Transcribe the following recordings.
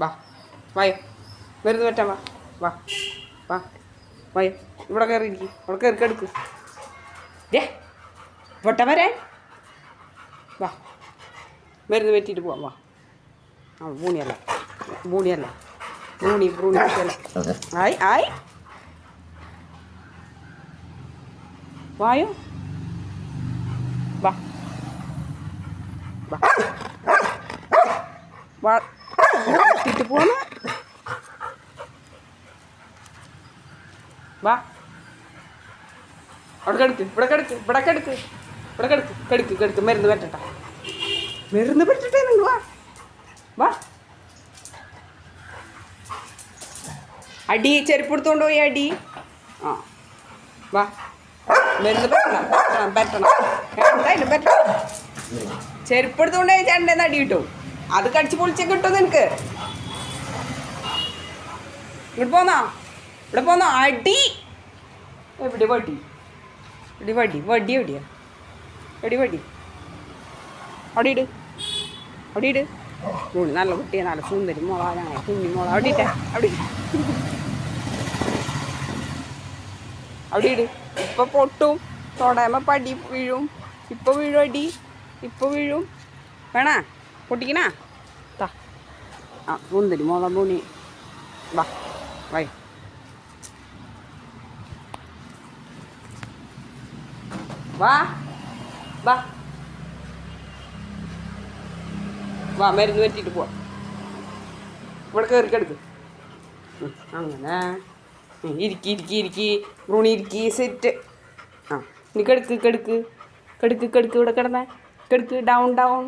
വാ. വായോ. മരുന്ന് പറ്റാൻ വാ. വാ. വാ. വായോ. ഇവിടെ കയറി ഇരിക്കും ഇവിടെ കയറി കെടുക്ക്. ദേ പൊട്ട വരാൻ വാ. മരുന്ന് പറ്റിയിട്ട് പോവാം. വാ. ആ മൂണിയല്ല. മൂണിയല്ല. മൂണി ബ്രൂണി അല്ല ആയി ആയി. വായോ. വാ. വാ. ഇട്ടിട്ട് പോന്ന. വാ. അവിടെ കിടക്ക് ഇവിടെ കിടക്ക് ഇവിടെ കിടക്ക് ഇവിടെ കിടക്ക് കിടക്ക് കിടക്ക്. മരുന്ന് പറ്റട്ട. മരുന്ന് പറ്റട്ടെ നിങ്ങൾ വാ വാ. അടി ചെരുപ്പ് എടുത്തോണ്ട് പോയി അടി. ആ. വാ. മരുന്ന് പറ്റണം പറ്റണം പറ്റണം. എന്തായാലും പറ്റണം. ചെരുപ്പ് എടുത്തോണ്ട് പോയി ചേട്ടന്റെ അടി കിട്ടും. അത് കടിച്ച് പൊളിച്ച കിട്ടും നിനക്ക്. ഇവിടെ പോന്നാ. ഇവിടെ പോന്നാ. അടി. എവിടെ വടി. എടി വടി. വടി എവിടെയാ? എടി വടി. അവിടെ ഇട്. അവിടെ ഇട്. ഉള്ളി നല്ല കുട്ടിയെ നല്ല സുന്ദരി മോളാണ് കുഞ്ഞി മോള. അവിടെ ഇട്ടേ. അവിടെ. അവിടെ ഇട്. ഇപ്പൊ പൊട്ടും. തൊടയമ്മ പടി വീഴും. ഇപ്പൊ വീഴും അടി. ഇപ്പൊ വീഴും. വേണാ? പൊട്ടിക്കണാ? താ ആ മുന്തിരി മോള പൂണി വാ വൈ. വാ വാ. വാ മരുന്ന് പറ്റിയിട്ട് പോവാം. ഇവിടെ കയറി കിടക്ക് ഉം, അങ്ങനെ. ഇരിക്കി ഇരിക്കി ഇരിക്കി. ബ്രൂണി ഇരിക്കി സെറ്റ്. ആ ഇനി കെടുക്ക് കെടുക്ക്. കെടുക്ക് കെടുക്ക്. ഇവിടെ കിടന്നേ. കെടുക്ക് ഡൗൺ ഡൗൺ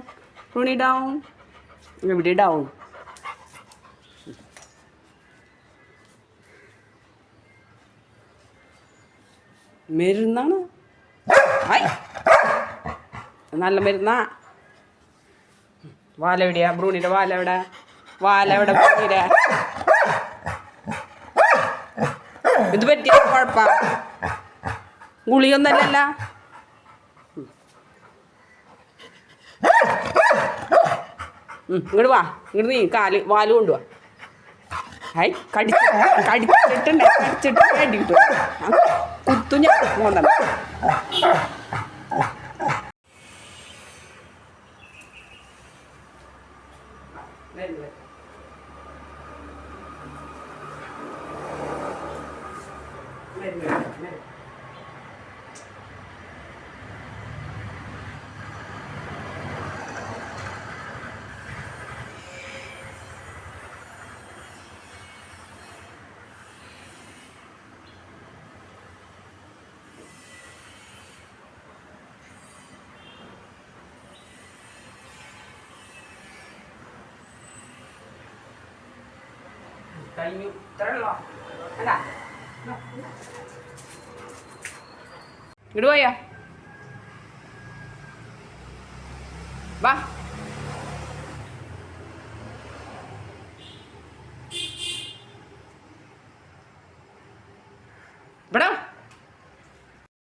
ബ്രൂണി ഡൗൺ എവിടെ ഡൗൺ മരുന്നാണ്. നല്ല മരുന്നാ. വാല എവിടെയാ? ബ്രൂണിയുടെ വാല എവിടെ? വാല എവിടെ ബ്രൂണിയുടെ ഇത് പറ്റിയ കുഴപ്പ. ഗുളിയൊന്നല്ലല്ല ഇങ്ങോട്ട് വാ. ഇങ്ങോട്ട് നീ കാൽ വാൽ കൊണ്ടുവാ. ഹായ് കടിച്ച് കടിച്ചിട്ടുണ്ട് കടിച്ചിട്ട് അടി കിട്ടും കുത്തു ഞാൻ മോന്തം. കഴിഞ്ഞു. ഇത്രയുള്ളോ. അല്ല. ഇങ്ങോട്ട് പോയാ? വാ.